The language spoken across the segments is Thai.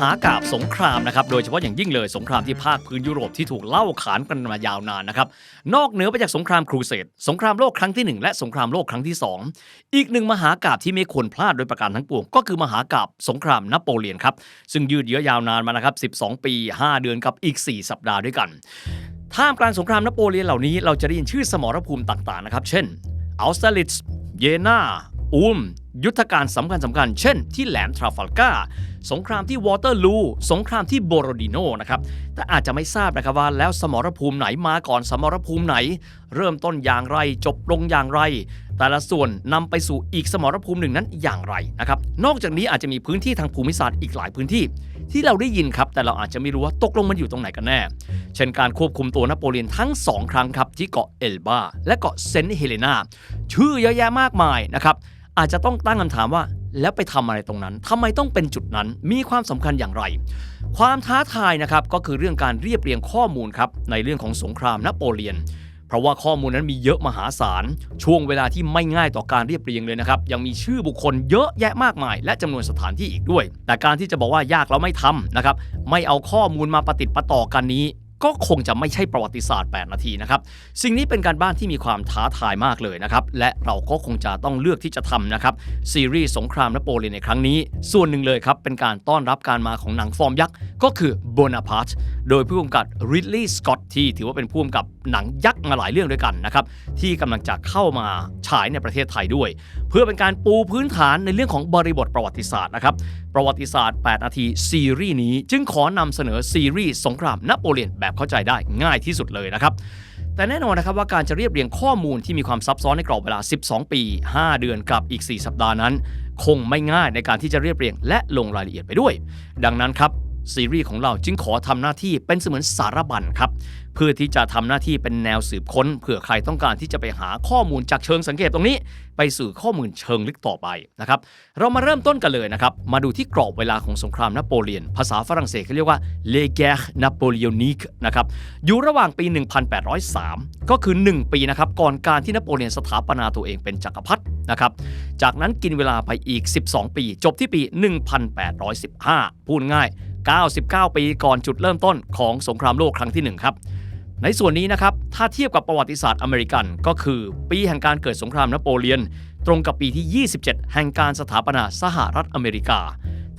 หากาบสงครามนะครับโดยเฉพาะอย่างยิ่งเลยสงครามที่ภาคพื้นยุโรปที่ถูกเล่าขานกันมายาวนานนะครับนอกเหนือไปจากสงครามครูเสดสงครามโลกครั้งที่ 1 และสงครามโลกครั้งที่ 2 อีกหนึ่งมหากาบที่ไม่ควรพลาดโดยประการทั้งปวง ก็คือมหากาบสงครามนโปเลียนครับซึ่งยืดเยื้อยาวนานมานะครับ12 ปี 5 เดือนกับอีก 4 สัปดาห์ด้วยกันท่ามกลางสงครามนโปเลียนเหล่านี้เราจะได้ยินชื่อสมรภูมิต่างๆนะครับเช่นอัลสเตลิตส์เยนาอูม ยุทธการสำคัญสำคัญ เช่น ที่แหลมทราฟัลกาสงครามที่วอเตอร์ลู สงครามที่โบโรดิโนนะครับ แต่อาจจะไม่ทราบนะครับว่าแล้วสมรภูมิไหนมาก่อนสมรภูมิไหน เริ่มต้นอย่างไรจบลงอย่างไร แต่ละส่วนนำไปสู่อีกสมรภูมิหนึ่งนั้นอย่างไรนะครับ นอกจากนี้อาจจะมีพื้นที่ทางภูมิศาสตร์อีกหลายพื้นที่ ที่เราได้ยินครับ แต่เราอาจจะไม่รู้ว่าตกลงมันอยู่ตรงไหนกันแน่ เช่นการควบคุมตัวนโปเลียนทั้งสองครั้งครับที่เกาะเอลบาและเกาะเซนต์เฮเลนาชื่อเยอะแยะมากมายนะครับ อาจจะต้องตั้งคำถามว่า แล้วไปทำอะไรตรงนั้นทำไมต้องเป็นจุดนั้น มีความสำคัญอย่างไร ความท้าทายนะครับก็คือเรื่องการเรียบเรียงข้อมูลครับในเรื่องของสงครามนโปเลียนเพราะว่าข้อมูลนั้นมีเยอะมหาศาล ช่วงเวลาที่ไม่ง่ายต่อการเรียบเรียงเลยนะครับ ยังมีชื่อบุคคลเยอะแยะมากมาย และจำนวนสถานที่อีกด้วย แต่การที่จะบอกว่ายากแล้วไม่ทำนะครับ ไม่เอาข้อมูลมาประติดประต่อกันนี้ ก็คงจะไม่ใช่ประวัติศาสตร์ 8 นาทีนะครับสิ่งนี้เป็นการบ้านที่มีความท้าทายมากเลยนะครับและเราก็คงจะต้องเลือกที่จะทำนะครับซีรีส์สงครามนโปเลียนในครั้งนี้ ส่วนหนึ่งเลยครับเป็นการต้อนรับการมาของหนังฟอร์มยักษ์ก็คือโบนาพาร์ตโดยผู้กำกับริดลีย์สกอตที่ถือว่าเป็นผู้กำกับหนังยักษ์มาหลายเรื่องด้วยกันนะครับที่กำลังจะเข้ามาฉายในประเทศไทยด้วย เพื่อเป็นการปูพื้นฐานในเรื่องของบริบทประวัติศาสตร์นะครับประวัติศาสตร์ 8 นาทีซีรีส์นี้จึงขอนำเสนอซีรีส์สงครามนโปเลียนแบบเข้าใจได้ง่ายที่สุดเลยนะครับ แต่แน่นอนนะครับว่าการจะเรียบเรียงข้อมูลที่มีความซับซ้อนในกรอบเวลา 12 ปี 5 เดือนกับอีก 4 สัปดาห์นั้น คงไม่ง่ายในการที่จะเรียบเรียงและลงรายละเอียดไปด้วย ดังนั้นครับ ซีรีส์ของเราจึงขอทำหน้าที่เป็นเสมือนสารบัญครับเพื่อที่จะทำหน้าที่เป็นแนวสืบค้นเผื่อใครต้องการที่จะไปหาข้อมูลจากเชิงสังเกตตรงนี้ ไปสู่ข้อมูลเชิงลึกต่อไปนะครับเรามาเริ่มต้นกันเลยนะครับมาดูที่กรอบเวลาของสงครามนโปเลียน ภาษาฝรั่งเศสเขาเรียกว่า l e g u e r r e napoléonique นะครับอยู่ระหว่างปี 1803 ก็คือ 1 ปีนะครับก่อนการที่นโปเลียนสถาปนาตัวเองเป็นจักรพรรดินะครับจากนั้นกินเวลาไปอีก 12 ปี จบที่ปี 1815 พูดง่าย 99 ปีก่อนจุดเริ่มต้นของสงครามโลกครั้งที่ 1 ครับ ในส่วนนี้นะครับ ถ้าเทียบกับประวัติศาสตร์อเมริกัน ก็คือปีแห่งการเกิดสงครามนโปเลียน ตรงกับปีที่ 27 แห่งการสถาปนาสหรัฐอเมริกา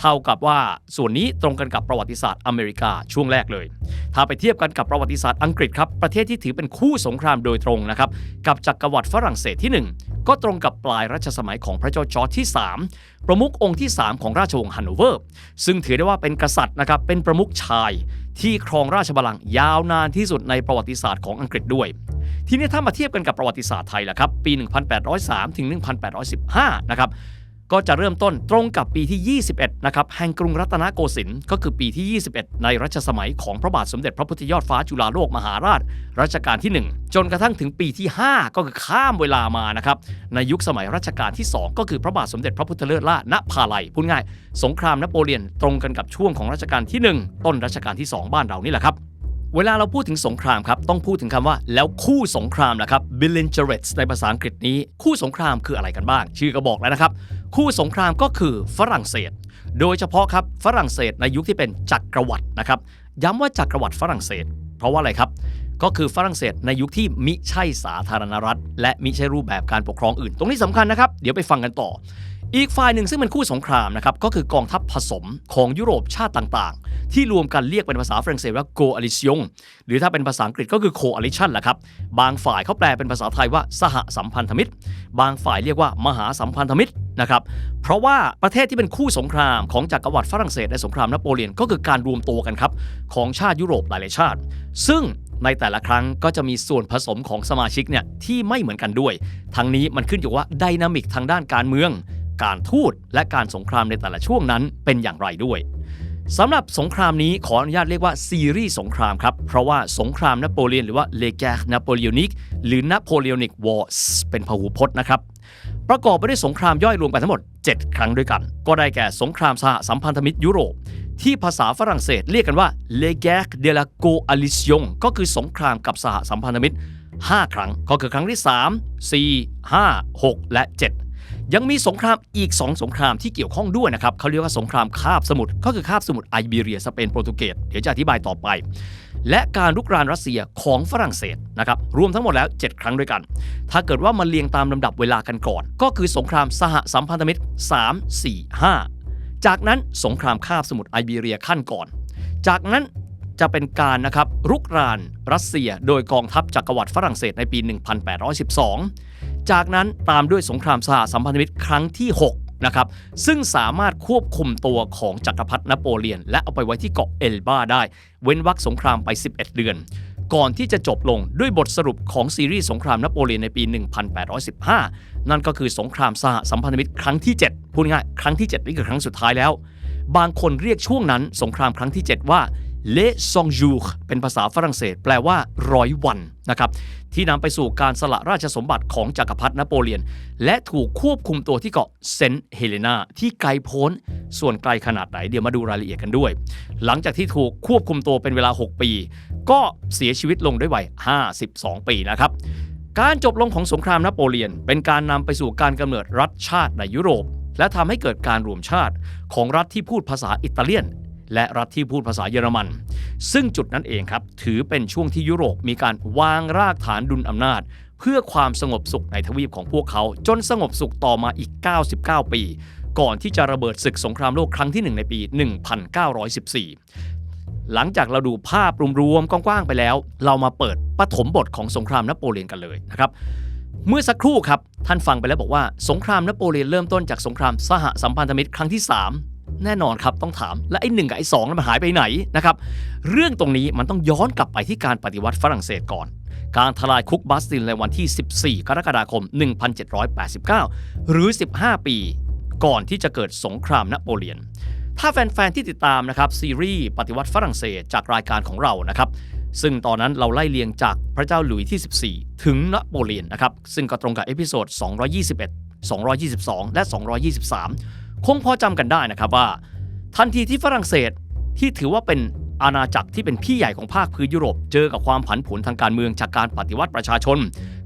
เท่ากับว่าส่วนนี้ตรงกันกับประวัติศาสตร์อเมริกาช่วงแรกเลย ถ้าไปเทียบกันกับประวัติศาสตร์อังกฤษครับประเทศที่ถือเป็นคู่สงครามโดยตรงนะครับกับจักรวรรดิฝรั่งเศสที่ 1 ก็ตรงกับปลายรัชสมัยของพระเจ้าจอร์จที่ 3 ประมุของค์ที่ 3 ของราชวงศ์ฮันโนเวอร์ ซึ่งถือได้ว่าเป็นกษัตริย์นะครับเป็นประมุขชายที่ครองราชบัลลังก์ยาวนานที่สุดในประวัติศาสตร์ของอังกฤษด้วย ทีนี้ถ้ามาเทียบกันกับประวัติศาสตร์ไทยล่ะครับ ปี 1803 ถึง 1815 นะครับ ก็จะเริ่มต้นตรงกับปีที่ 21 นะครับ แห่งกรุงรัตนโกสินทร์ก็คือปีที่ 21 ในรัชสมัยของพระบาทสมเด็จพระพุทธยอดฟ้าจุฬาโลกมหาราช รัชกาลที่ 1 จนกระทั่งถึงปีที่ 5 ก็คือข้ามเวลามานะครับ ในยุคสมัยรัชกาลที่ 2 ก็คือพระบาทสมเด็จพระพุทธเลิศล่าณพาลัยพูดง่าย สงครามนโปเลียนตรงกันกับช่วงของรัชกาลที่ 1 ต้นรัชกาลที่ 2 บ้านเรานี่แหละครับเวลาเราพูดถึงสงครามครับ ต้องพูดถึงคำว่าแล้วคู่สงครามนะครับ belligerents ในภาษาอังกฤษนี้ คู่สงครามคืออะไรกันบ้าง ชื่อก็บอกแล้วนะครับ คู่สงครามก็คือฝรั่งเศส โดยเฉพาะครับฝรั่งเศสในยุคที่เป็นจักรวรรดินะครับ ย้ำว่าจักรวรรดิฝรั่งเศส เพราะว่าอะไรครับ ก็คือฝรั่งเศสในยุคที่มิใช่สาธารณรัฐ และมิใช่รูปแบบการปกครองอื่น ตรงนี้สำคัญนะครับ เดี๋ยวไปฟังกันต่อ อีกฝ่ายหนึ่งซึ่งเป็นคู่สงครามนะครับก็คือกองทัพผสมของยุโรปชาติต่างๆ ที่รวมกันเรียกเป็นภาษาฝรั่งเศสว่า coalition หรือถ้าเป็นภาษาอังกฤษก็คือ coalition แหละครับ บางฝ่ายเขาแปลเป็นภาษาไทยว่าสหสัมพันธมิตร บางฝ่ายเรียกว่ามหาสัมพันธมิตรนะครับเพราะว่าประเทศที่เป็นคู่สงครามของจักรวรรดิฝรั่งเศสในสงครามนโปเลียนก็คือการรวมตัวกันครับของชาติยุโรปหลายๆชาติ ซึ่งในแต่ละครั้งก็จะมีส่วนผสมของสมาชิกเนี่ยที่ไม่เหมือนกันด้วย ทั้งนี้มันขึ้นอยู่ว่าไดนามิกทางด้านการเมือง การทูตและการสงครามในแต่ละช่วงนั้นเป็นอย่างไรด้วยสำหรับสงครามนี้ขออนุญาตเรียกว่าซีรีส์สงครามครับ เพราะว่าสงครามนโปเลียน หรือว่า Les guerres napoléoniques หรือ Napoleonic Wars เป็นพหูพจน์นะครับ ประกอบไปด้วยสงครามย่อยรวมกันทั้งหมด 7 ครั้งด้วยกัน ก็ได้แก่สงครามสหสัมพันธมิตรยุโรป ที่ภาษาฝรั่งเศสเรียกกันว่า Les guerres de la coalition ก็คือสงครามกับสหสัมพันธมิตร 5 ครั้งก็คือครั้งที่ 3 4 5 6 และ 7 ยังมีสงครามอีก 2 สงครามที่เกี่ยวข้องด้วยนะครับเขาเรียกว่าสงครามคาบสมุทรก็คือคาบสมุทรไอเบีเรียสเปนโปรตุเกสเดี๋ยวจะอธิบายต่อไป และการลุกรานรัสเซียของฝรั่งเศสนะครับรวมทั้งหมดแล้ว 7 ครั้งด้วยกัน ถ้าเกิดว่ามาเรียงตามลำดับเวลากันก่อน ก็คือสงครามสหสัมพันธมิตร 3 4 5 จากนั้นสงครามคาบสมุทรไอเบีเรียขั้นก่อน จากนั้นจะเป็นการนะครับรุกรานรัสเซีย โดยกองทัพจักรวรรดิฝรั่งเศสในปี 1812 จากนั้นตามด้วยสงครามสหสัมพันธมิตรครั้งที่ 6 นะครับ ซึ่งสามารถควบคุมตัวของจักรพรรดินโปเลียน และเอาไปไว้ที่เกาะเอลบาได้ เว้นวรรคสงครามไป 11 เดือน ก่อนที่จะจบลงด้วยบทสรุปของซีรีส์สงครามนโปเลียนในปี 1815 นั่นก็คือสงครามสหสัมพันธมิตรครั้งที่ 7 พูดง่ายครั้งที่ 7 นี่คือครั้งสุดท้ายแล้ว บางคนเรียกช่วงนั้นสงครามครั้งที่ 7 ว่า Les Cent Jours เป็นภาษาฝรั่งเศส แปลว่าร้อยวันนะครับที่นำไปสู่การสละราชสมบัติของจักรพรรดินโปเลียน และถูกควบคุมตัวที่เกาะเซนต์เฮเลนาที่ไกลโพ้น ส่วนไกลขนาดไหนเดี๋ยวมาดูรายละเอียดกันด้วย หลังจากที่ถูกควบคุมตัวเป็นเวลา 6 ปี ก็เสียชีวิตลงด้วยวัย 52 ปีนะครับการจบลงของสงครามนโปเลียน เป็นการนำไปสู่การกำเนิดรัฐชาติในยุโรป และทำให้เกิดการรวมชาติของรัฐที่พูดภาษาอิตาเลียน และรัฐที่พูดภาษาเยอรมัน ซึ่งจุดนั้นเองครับ ถือเป็นช่วงที่ยุโรปมีการวางรากฐานดุลอำนาจ เพื่อความสงบสุขในทวีปของพวกเขา จนสงบสุขต่อมาอีก 99 ปี ก่อนที่จะระเบิดศึกสงครามโลกครั้งที่ 1 ในปี 1914หลังจากเราดูภาพรวมๆกว้างๆไปแล้ว เรามาเปิดปฐมบทของสงครามนโปเลียนกันเลยนะครับ เมื่อสักครู่ครับ ท่านฟังไปแล้วบอกว่า สงครามนโปเลียนเริ่มต้นจากสงครามสหสัมพันธมิตรครั้งที่ 3 แน่นอนครับต้องถามและไอ้หนึ่งกับไอ้สองนั้นมันหายไปไหนนะครับเรื่องตรงนี้มันต้องย้อนกลับไปที่การปฏิวัติฝรั่งเศสก่อน การทลายคุกบาสติลในวันที่ 14 กรกฎาคม 1789 หรือ 15 ปี ก่อนที่จะเกิดสงครามนโปเลียน ถ้าแฟน ๆ ที่ติดตามนะครับซีรีส์ปฏิวัติฝรั่งเศสจากรายการของเรานะครับซึ่งตอนนั้นเราไล่เลียงจากพระเจ้าหลุยส์ที่ 14 ถึงนโปเลียนนะครับซึ่งก็ตรงกับเอพิโซด 221 222 และ 223 คงพอจำกันได้นะครับว่า ทันทีที่ฝรั่งเศสที่ถือว่าเป็นอาณาจักรที่เป็นพี่ใหญ่ของภาคพื้นยุโรป เจอกับความผันผวนทางการเมืองจากการปฏิวัติประชาชน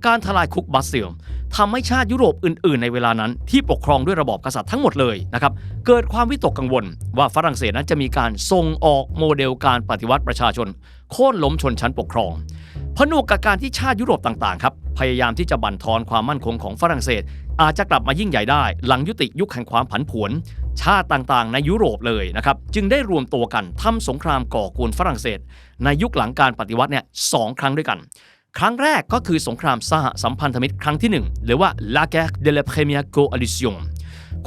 การทลายคุกบาสติลทำให้ชาติยุโรปอื่น ๆ ในเวลานั้น ที่ปกครองด้วยระบอบกษัตริย์ทั้งหมดเลยนะครับเกิดความวิตกกังวล ว่าฝรั่งเศสนั้นจะมีการส่งออกโมเดลการปฏิวัติประชาชน โค่นล้มชนชั้นปกครอง ผนวกกับการที่ชาติยุโรปต่าง ๆ ครับพยายามที่จะบั่นทอนความมั่นคงของฝรั่งเศส อาจจะกลับมายิ่งใหญ่ได้ หลังยุติยุคแห่งความผันผวน ชาติต่างๆ ในยุโรปเลยนะครับ จึงได้รวมตัวกันทำสงครามก่อกวนฝรั่งเศส ในยุคหลังการปฏิวัติเนี่ยสองครั้งด้วยกัน ครั้งแรกก็คือสงครามสหสัมพันธมิตรครั้งที่ 1 หรือว่า La guerre de la première coalition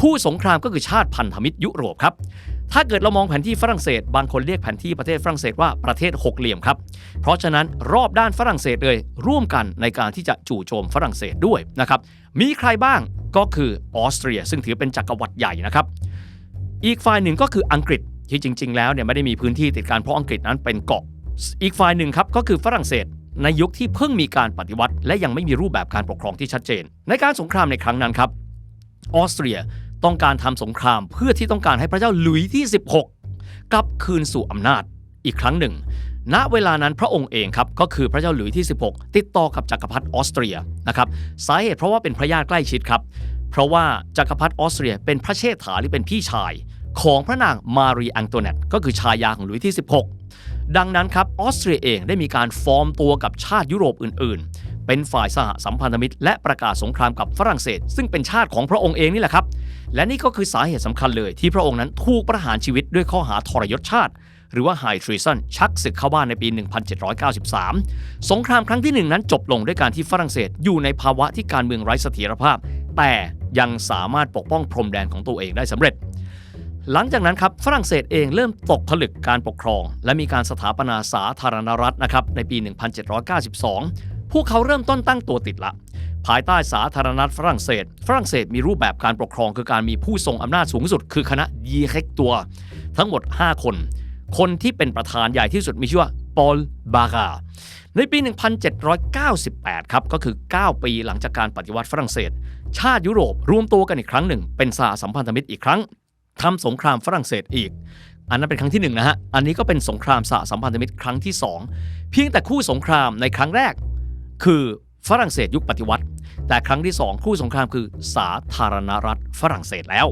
คู่สงครามก็คือชาติพันธมิตรยุโรปครับ ถ้าเกิดเรามองแผนที่ฝรั่งเศส บางคนเรียกแผนที่ประเทศฝรั่งเศสว่าประเทศหกเหลี่ยมครับ เพราะฉะนั้นรอบด้านฝรั่งเศสเลยร่วมกันในการที่จะจู่โจมฝรั่งเศสด้วยนะครับ มีใครบ้างก็คือออสเตรีย ซึ่งถือเป็นจักรวรรดิใหญ่นะครับ อีกฝ่ายหนึ่งก็คืออังกฤษที่จริง ๆ แล้วเนี่ยไม่ได้มีพื้นที่ติดกันเพราะอังกฤษนั้นเป็นเกาะ อีกฝ่ายหนึ่งครับก็คือฝรั่งเศสในยุคที่เพิ่งมีการปฏิวัติ และยังไม่มีรูปแบบการปกครองที่ชัดเจน ในการสงครามในครั้งนั้นครับออสเตรีย ต้องการทำสงครามเพื่อที่ต้องการให้พระเจ้าหลุยที่ 16 กลับคืนสู่อำนาจอีกครั้งหนึ่ง ณเวลานั้นพระองค์เองครับก็คือพระเจ้าหลุยที่ 16 ติดต่อกับจักรพรรดิออสเตรียนะครับสาเหตุเพราะว่าเป็นพระญาติใกล้ชิดครับ เพราะว่าจักรพรรดิออสเตรียเป็นพระเชษฐาหรือเป็นพี่ชายของพระนางมารีอังโตเนตก็คือชายาของหลุยที่ 16 ดังนั้นครับออสเตรียเองได้มีการฟอร์มตัวกับชาติยุโรปอื่นๆ เป็นฝ่ายสหสัมพันธมิตร และประกาศสงครามกับฝรั่งเศส ซึ่งเป็นชาติของพระองค์เองนี่แหละครับ และนี่ก็คือสาเหตุสำคัญเลยที่พระองค์นั้นถูกประหารชีวิตด้วยข้อหาทรยศชาติ หรือว่า High Treason ชักศึกเข้าบ้านในปี 1793 สงครามครั้งที่หนึ่งนั้นจบลงด้วยการที่ฝรั่งเศสอยู่ในภาวะที่การเมืองไร้เสถียรภาพ แต่ยังสามารถปกป้องพรมแดนของตัวเองได้สำเร็จหลังจากนั้นครับฝรั่งเศสเองเริ่มตกผลึกการปกครอง และมีการสถาปนาสาธารณรัฐนะครับในปี 1792 พวกเขาเริ่มต้นตั้งตัวติดละ ภายใต้สาธารณรัฐฝรั่งเศส ฝรั่งเศสมีรูปแบบการปกครองคือการมีผู้ทรงอำนาจสูงสุด คือคณะยีเฮกตัว ทั้งหมด 5 คน คนที่เป็นประธานใหญ่ที่สุดมีชื่อว่าปอลบาราในปี 1798 ครับ ก็คือ 9 ปีหลังจากการปฏิวัติฝรั่งเศส ชาติยุโรปรวมตัวกันอีกครั้งหนึ่ง เป็นสหสัมพันธมิตรอีกครั้งทำสงครามฝรั่งเศสอีก อันนั้นเป็นครั้งที่หนึ่งนะฮะ อันนี้ก็เป็นสงครามสหสัมพันธมิตรครั้งที่สองเพียงแต่คู่สงครามในครั้งแรก คือฝรั่งเศสยุคปฏิวัติ แต่ครั้งที่สองคู่สงครามคือสาธารณรัฐฝรั่งเศสแล้ว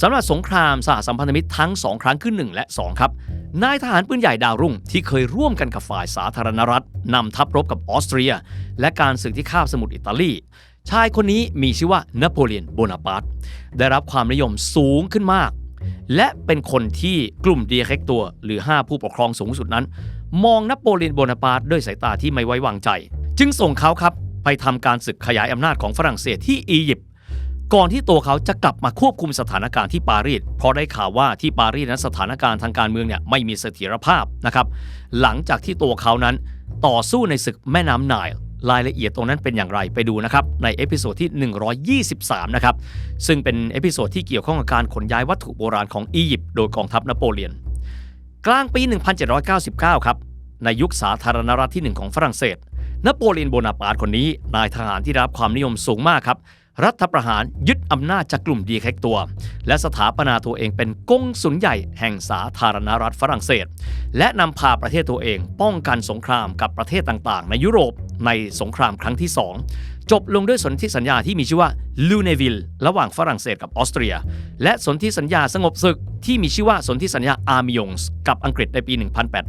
สำหรับสงครามสหสัมพันธมิตรทั้งสองครั้งคือ1และ 2 ครับ นายทหารปืนใหญ่ดาวรุ่ง ที่เคยร่วมกันกับฝ่ายสาธารณรัฐนำทัพรบกับออสเตรีย และการศึกที่คาบสมุทรอิตาลีชายคนนี้มีชื่อว่านโปเลียนโบนาปาร์ตได้รับความนิยมสูงขึ้นมาก และเป็นคนที่กลุ่มเดียเค็กตัว หรือ 5 ผู้ปกครองสูงสุดนั้น มองนโปเลียนโบนาปาร์ตด้วยสายตาที่ไม่ไว้วางใจ จึงส่งเขาครับไปทำการศึกขยายอำนาจของฝรั่งเศสที่อียิปต์ก่อนที่ตัวเขาจะกลับมาควบคุมสถานการณ์ที่ปารีสเพราะได้ข่าวว่าที่ปารีสนั้นสถานการณ์ทางการเมืองเนี่ยไม่มีเสถียรภาพนะครับหลังจากที่ตัวเขานั้นต่อสู้ในศึกแม่น้ำไนล์รายละเอียดตรงนั้นเป็นอย่างไรไปดูนะครับ ในเอพิโซดที่ 123 นะครับ ซึ่งเป็นเอพิโซดที่เกี่ยวข้องกับการขนย้ายวัตถุโบราณของอียิปต์โดยกองทัพนโปเลียน กลางปี 1799 ครับ ในยุคสาธารณรัฐที่ 1 ของฝรั่งเศส นโปเลียนโบนาปาร์ตคนนี้ นายทหารที่รับความนิยมสูงมากครับ รัฐประหารยึดอำนาจจากกลุ่มดีแคกตัว และสถาปนาตัวเองเป็นกงสุลใหญ่แห่งสาธารณรัฐฝรั่งเศส และนำพาประเทศตัวเองป้องกันสงครามกับประเทศต่างๆ ในยุโรปในสงครามครั้งที่ 2 จบลงด้วยสนธิสัญญาที่มีชื่อว่าลูเนวิลระหว่างฝรั่งเศสกับออสเตรีย และสนธิสัญญาสงบศึกที่มีชื่อว่าสนธิสัญญาอาร์มิยงส์กับอังกฤษในปี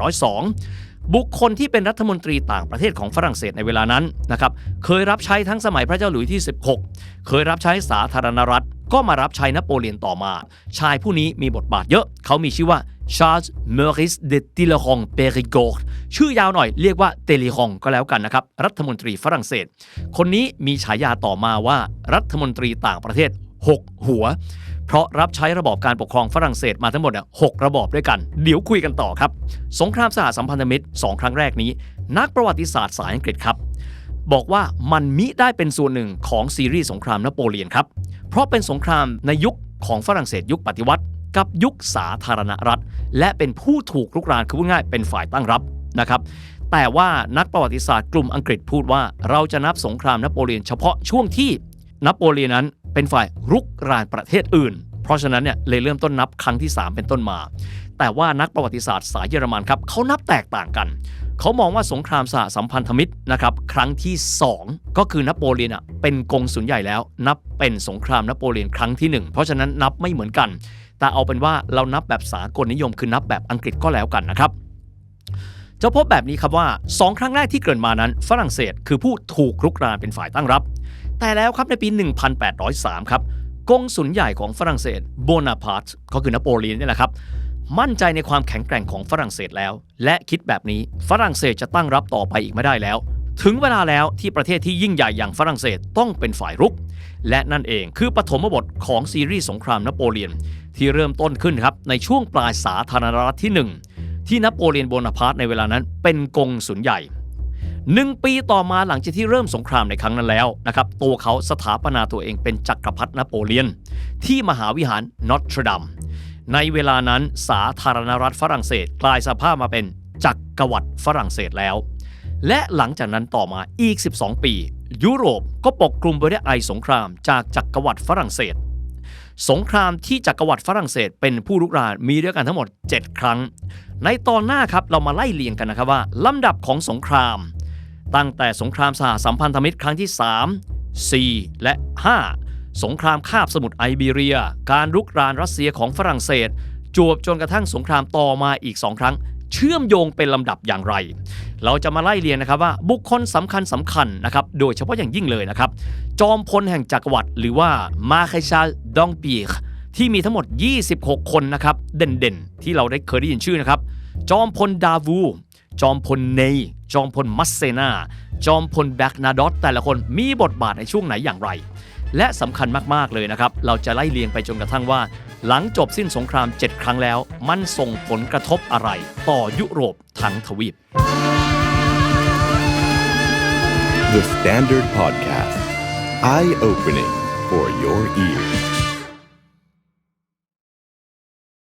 1802 บุคคลที่เป็นรัฐมนตรีต่างประเทศของฝรั่งเศสในเวลานั้นนะครับเคยรับใช้ทั้งสมัยพระเจ้าหลุยส์ที่ 16 เคยรับใช้สาธารณรัฐ ก็มารับใช้นโปเลียนต่อมา ชายผู้นี้มีบทบาทเยอะ เขามีชื่อว่าชาร์ลส์เมอริสเดติเลองเปริโกชื่อยาวหน่อยเรียกว่าเตลิฮองก็แล้วกันนะครับ รัฐมนตรีฝรั่งเศส คนนี้มีฉายาต่อมาว่ารัฐมนตรีต่างประเทศ 6 หัว เพราะรับใช้ระบอบการปกครองฝรั่งเศสมาทั้งหมดเนี่ยหกระบอบด้วยกัน เดี๋ยวคุยกันต่อครับ สงครามสหสัมพันธมิตร 2 ครั้งแรกนี้ นักประวัติศาสตร์สายอังกฤษครับ บอกว่ามันมิได้เป็นส่วนหนึ่งของซีรีส์สงครามนโปเลียนครับ เพราะเป็นสงครามในยุคของฝรั่งเศสยุคปฏิวัติ กับยุคสาธารณรัฐ และเป็นผู้ถูกลุกรานคือพูดง่ายเป็นฝ่ายตั้งรับนะครับแต่ว่านักประวัติศาสตร์กลุ่มอังกฤษพูดว่า เราจะนับสงครามนโปเลียนเฉพาะช่วงที่นโปเลียนนั้น เป็นฝ่ายรุกรานประเทศอื่น เพราะฉะนั้นเนี่ยเลยเริ่มต้นนับครั้งที่ 3 เป็นต้นมา แต่ว่านักประวัติศาสตร์สายเยอรมันครับเขานับแตกต่างกันเขามองว่าสงครามสหสัมพันธมิตรนะครับครั้งที่ 2 ก็คือนโปเลียนอะเป็นกงสุลใหญ่แล้ว นับเป็นสงครามนโปเลียนครั้งที่ 1 เพราะฉะนั้นนับไม่เหมือนกัน แต่เอาเป็นว่าเรานับแบบสากลนิยมคือนับแบบอังกฤษก็แล้วกันนะครับจะพบแบบนี้ครับว่า 2 ครั้งแรกที่เกิดมานั้น ฝรั่งเศสคือผู้ถูกรุกรานเป็นฝ่ายตั้งรับ แต่แล้วครับในปี 1803 ครับกงสุลใหญ่ของฝรั่งเศสโบนาพาร์ตก็คือนโปเลียนนี่แหละครับ มั่นใจในความแข็งแกร่งของฝรั่งเศสแล้ว และคิดแบบนี้ฝรั่งเศสจะตั้งรับต่อไปอีกไม่ได้แล้ว ถึงเวลาแล้วที่ประเทศที่ยิ่งใหญ่อย่างฝรั่งเศสต้องเป็นฝ่ายรุก และนั่นเองคือปฐมบทของซีรีส์สงครามนโปเลียน ที่เริ่มต้นขึ้นครับในช่วงปลายสาธารณรัฐที่ 1 ที่นโปเลียนโบนาพาร์ตในเวลานั้นเป็นกงสุลใหญ่ หนึ่งปีต่อมาหลังจากที่เริ่มสงครามในครั้งนั้นแล้วนะครับตัวเขาสถาปนาตัวเองเป็นจักรพรรดินโปเลียน ที่มหาวิหารนอตรดัมในเวลานั้นสาธารณรัฐฝรั่งเศสกลายสภาพมาเป็นจักรวรรดิฝรั่งเศสแล้ว และหลังจากนั้นต่อมาอีก 12 ปี ยุโรปก็ปกคลุมไปด้วยไอสงครามจากจักรวรรดิฝรั่งเศส สงครามที่จักรวรรดิฝรั่งเศสเป็นผู้ลุกรานมีด้วยกันทั้งหมด 7 ครั้ง ในตอนหน้าครับเรามาไล่เรียงกันนะครับว่าลำดับของสงคราม ตั้งแต่สงครามสหสัมพันธมิตรครั้งที่ 3 4 และ 5 สงครามคาบสมุทรไอเบีเรีย การรุกรานรัสเซียของฝรั่งเศส จวบจนกระทั่งสงครามต่อมาอีก 2 ครั้ง เชื่อมโยงเป็นลำดับอย่างไร เราจะมาไล่เรียงนะครับว่าบุคคลสำคัญสำคัญนะครับ โดยเฉพาะอย่างยิ่งเลยนะครับ จอมพลแห่งจักรวรรดิหรือว่ามาเคชาดองปีกที่มีทั้งหมด 26 คนนะครับ เด่นๆ ที่เราได้เคยได้ยินชื่อนะครับ จอมพลดาวู จอมพลเนยจอมพลมัสเซนา จอมพลแบกนาดอตแต่ละคนมีบทบาทในช่วงไหนอย่างไร และสำคัญมาก ๆ เลยนะครับ เราจะไล่เลียงไปจนกระทั่งว่า หลังจบสิ้นสงคราม 7 ครั้งแล้ว มันส่งผลกระทบอะไร ต่อยุโรปทั้งทวีป The Standard Podcast. Eye opening for your ears.